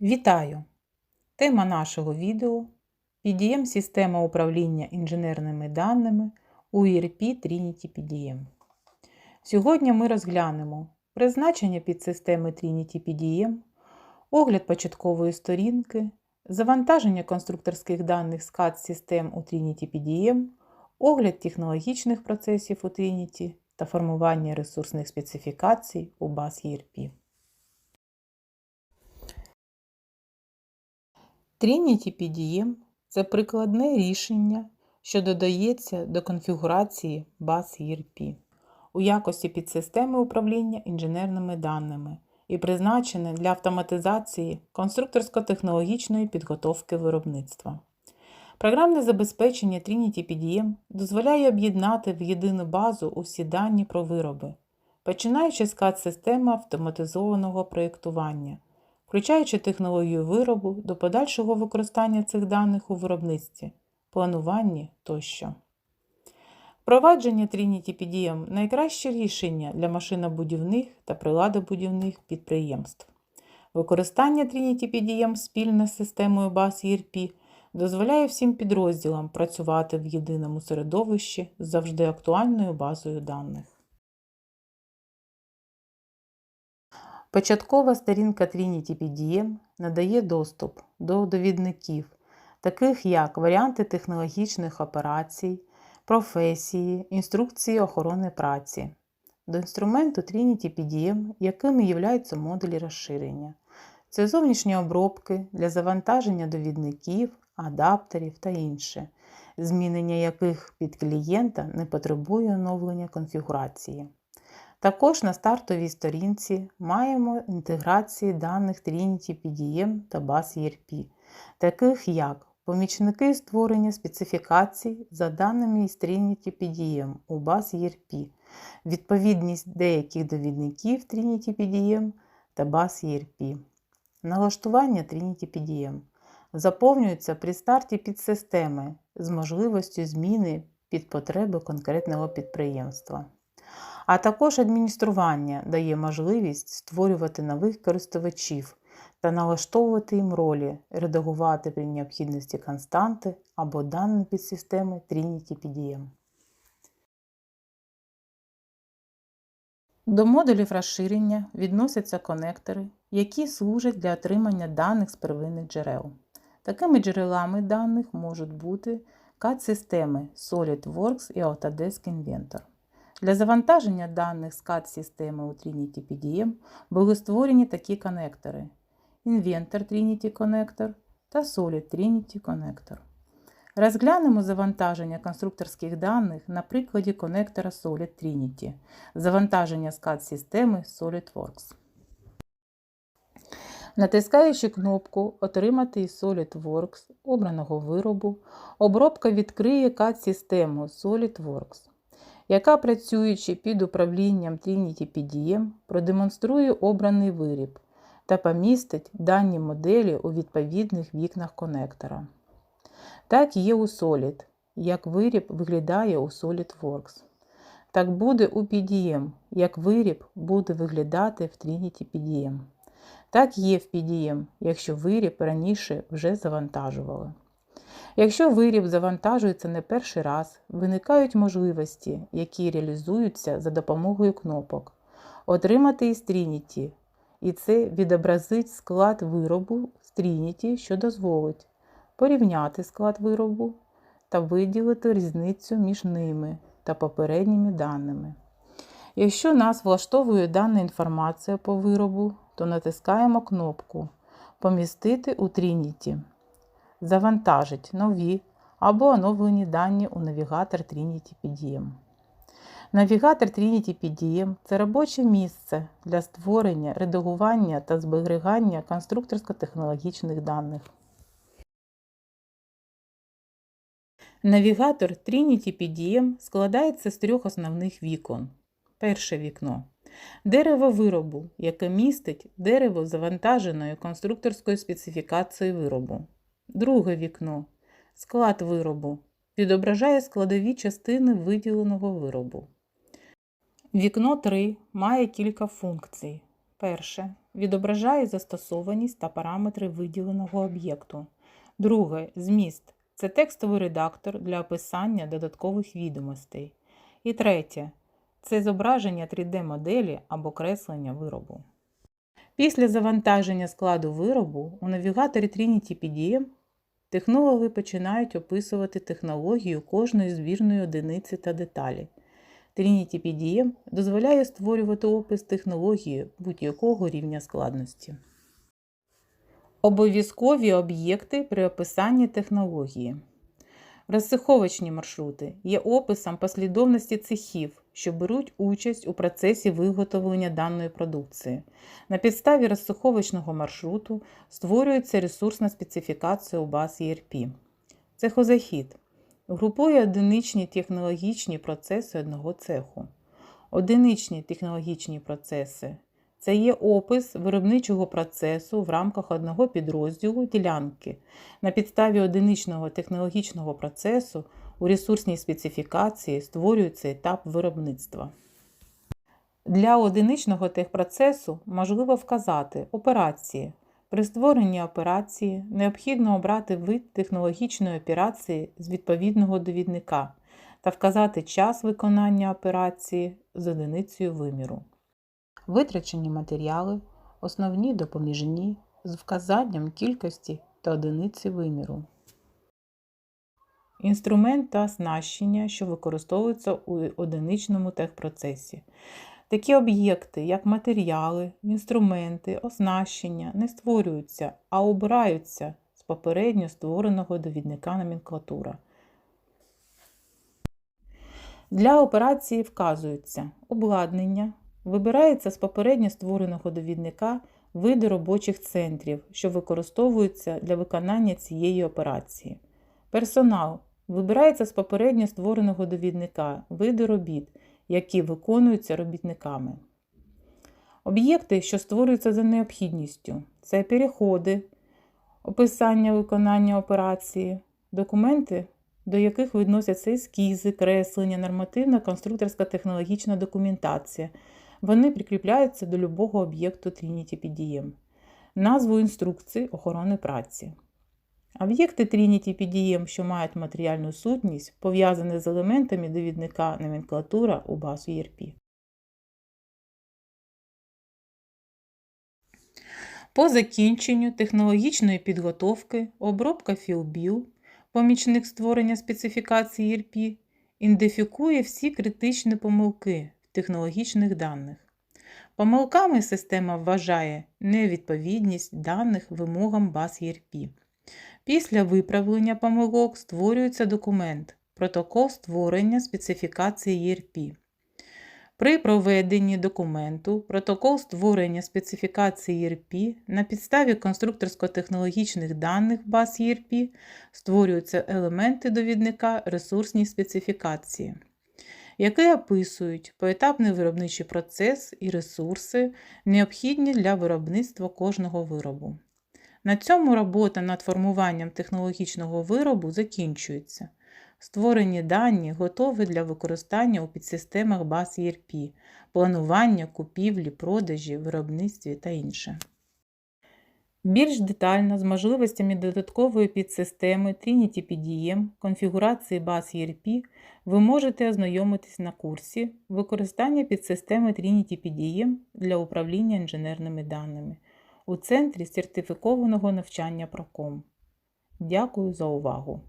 Вітаю! Тема нашого відео PDM система управління інженерними даними у ERP Trinity PDM. Сьогодні ми розглянемо призначення підсистеми Trinity PDM, огляд початкової сторінки, завантаження конструкторських даних з CAD-систем у Trinity PDM, огляд технологічних процесів у Trinity та формування ресурсних специфікацій у BAS ERP. Trinity PDM – це прикладне рішення, що додається до конфігурації баз ERP у якості підсистеми управління інженерними даними і призначене для автоматизації конструкторсько-технологічної підготовки виробництва. Програмне забезпечення Trinity PDM дозволяє об'єднати в єдину базу усі дані про вироби, починаючи з CAD-системи автоматизованого проєктування – включаючи технологію виробу до подальшого використання цих даних у виробництві, плануванні тощо. Впровадження Trinity PDM – найкраще рішення для машинобудівних та приладобудівних підприємств. Використання Trinity PDM спільно з системою баз ERP дозволяє всім підрозділам працювати в єдиному середовищі з завжди актуальною базою даних. Початкова сторінка Trinity PDM надає доступ до довідників, таких як варіанти технологічних операцій, професії, інструкції охорони праці, до інструменту Trinity PDM, якими являються модулі розширення. Це зовнішні обробки для завантаження довідників, адаптерів та інше, змінення яких під клієнта не потребує оновлення конфігурації. Також на стартовій сторінці маємо інтеграції даних Trinity PDM та баз ERP, таких як помічники створення специфікацій за даними із Trinity PDM у баз ERP, відповідність деяких довідників Trinity PDM та баз ERP. Налаштування Trinity PDM заповнюється при старті підсистеми з можливістю зміни під потреби конкретного підприємства. А також адміністрування дає можливість створювати нових користувачів та налаштовувати їм ролі, редагувати при необхідності константи або дані підсистеми Trinity PDM. До модулів розширення відносяться конектори, які служать для отримання даних з первинних джерел. Такими джерелами даних можуть бути CAD-системи SolidWorks і Autodesk Inventor. Для завантаження даних з CAD-системи у Trinity PDM були створені такі конектори: Inventor Trinity Connector та Solid Trinity Connector. Розглянемо завантаження конструкторських даних на прикладі конектора Solid Trinity, завантаження з CAD-системи SolidWorks. Натискаючи кнопку Отримати із SolidWorks обраного виробу, обробка відкриє CAD-систему SolidWorks яка, працюючи під управлінням Trinity PDM, продемонструє обраний виріб та помістить дані моделі у відповідних вікнах конектора. Так є у Solid, як виріб виглядає у SolidWorks. Так буде у PDM, як виріб буде виглядати в Trinity PDM. Так є в PDM, якщо виріб раніше вже завантажували. Якщо виріб завантажується не перший раз, виникають можливості, які реалізуються за допомогою кнопок, отримати із Trinity, і це відобразить склад виробу з Trinity, що дозволить порівняти склад виробу та виділити різницю між ними та попередніми даними. Якщо нас влаштовує дана інформація по виробу, то натискаємо кнопку Помістити у Trinity завантажить нові або оновлені дані у навігатор Trinity PDM. Навігатор Trinity PDM це робоче місце для створення, редагування та зберігання конструкторсько-технологічних даних. Навігатор Trinity PDM складається з трьох основних вікон. Перше вікно дерево виробу, яке містить дерево завантаженої конструкторською специфікацією виробу. Друге вікно. Склад виробу. Відображає складові частини виділеного виробу. Вікно 3 має кілька функцій. Перше. відображає застосованість та параметри виділеного об'єкту. Друге зміст це текстовий редактор для описання додаткових відомостей. І третє це зображення 3D-моделі або креслення виробу. Після завантаження складу виробу у навігаторі Trinity PDM технологи починають описувати технологію кожної збірної одиниці та деталі. Trinity PDM дозволяє створювати опис технології будь-якого рівня складності. Обов'язкові об'єкти при описанні технології. Розсиховочні маршрути є описом послідовності цехів, що беруть участь у процесі виготовлення даної продукції. На підставі розсиховочного маршруту створюється ресурсна специфікація у баз ERP. Цехозахід групує одиничні технологічні процеси одного цеху. Одиничні технологічні процеси це є опис виробничого процесу в рамках одного підрозділу ділянки. На підставі одиничного технологічного процесу у ресурсній специфікації створюється етап виробництва. Для одиничного техпроцесу можливо вказати операції. При створенні операції необхідно обрати вид технологічної операції з відповідного довідника та вказати час виконання операції з одиницею виміру. Витрачені матеріали, основні допоміжні з вказанням кількості та одиниці виміру. Інструмент та оснащення, що використовуються у одиничному техпроцесі. Такі об'єкти, як матеріали, інструменти, оснащення, не створюються, а обираються з попередньо створеного довідника номенклатура. Для операції вказуються обладнання, вибирається з попередньо створеного довідника види робочих центрів, що використовуються для виконання цієї операції. Персонал вибирається з попередньо створеного довідника види робіт які виконуються робітниками. Об'єкти, що створюються за необхідністю, це переходи, описання виконання операції, документи, до яких відносяться ескізи, креслення, нормативна конструкторська технологічна документація. Вони прикріпляються до любого об'єкту Trinity PDM, назву інструкції охорони праці. Об'єкти Trinity PDM, що мають матеріальну сутність, пов'язані з елементами довідника номенклатура у базу ERP. По закінченню технологічної підготовки обробка FieldBill, помічник створення специфікації ERP, ідентифікує всі критичні помилки в технологічних даних. Помилками система вважає невідповідність даних вимогам баз ERP. Після виправлення помилок створюється документ Протокол створення специфікації ERP. При проведенні документу Протокол створення специфікації ERP на підставі конструкторсько-технологічних даних баз ERP створюються елементи довідника ресурсні специфікації, які описують поетапний виробничий процес і ресурси, необхідні для виробництва кожного виробу. На цьому робота над формуванням технологічного виробу закінчується. Створені дані готові для використання у підсистемах баз ERP, планування, купівлі, продажі, виробництві та інше. Більш детально з можливостями додаткової підсистеми Trinity PDM конфігурації баз ERP ви можете ознайомитись на курсі використання підсистеми Trinity PDM для управління інженерними даними у Центрі сертифікованого навчання Проком. Дякую за увагу!